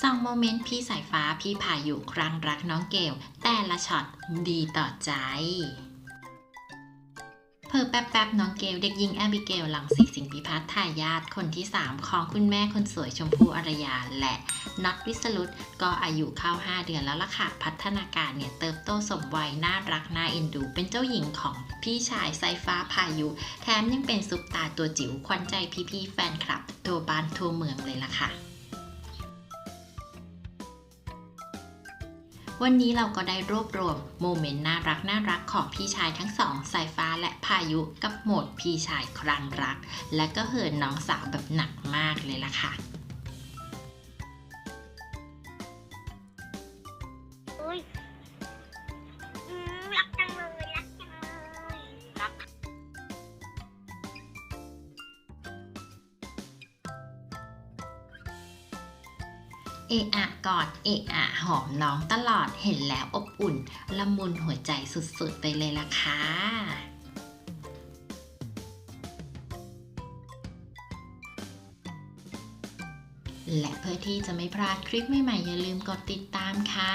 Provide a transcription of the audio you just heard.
สองโมเมนต์พี่สายฟ้าพี่พายุครั้งรักน้องเกลแต่ละช็อตดีต่อใจ เพอแป๊บๆน้องเกลเด็กหญิงแอบิเกลหลังสิสิงพิพัฒน์ทายาทคนที่ 3 ของคุณแม่คนสวยชมพู่อารยาและน็อตวิสรุตก็อายุเข้า 5 เดือนแล้วล่ะค่ะ พัฒนาการเนี่ยเติบโตสมวัยน่ารักน่าเอ็นดู เป็นเจ้าหญิงของพี่ชายสายฟ้าพายุ แถมยังเป็นซุปตาตัวจิ๋วขวัญใจพี่ๆแฟนคลับตัวบ้านทั่วเมืองเลยล่ะค่ะ วันนี้เราก็ได้รวบรวมโมเมนต์น่ารักน่ารักของพี่ชายทั้งสองสายฟ้าและพายุกับโหมดพี่ชายครั้งรัก และก็เหินน้องสาวแบบหนักมากเลยล่ะค่ะอุ้ย เอะอะกอดเอะอะหอมน้องตลอดเห็นแล้วอบอุ่น ละมุนหัวใจสุดๆ ไปเลยล่ะค่ะและเพื่อที่จะไม่พลาดคลิปใหม่ๆ อย่าลืมกดติดตามค่ะ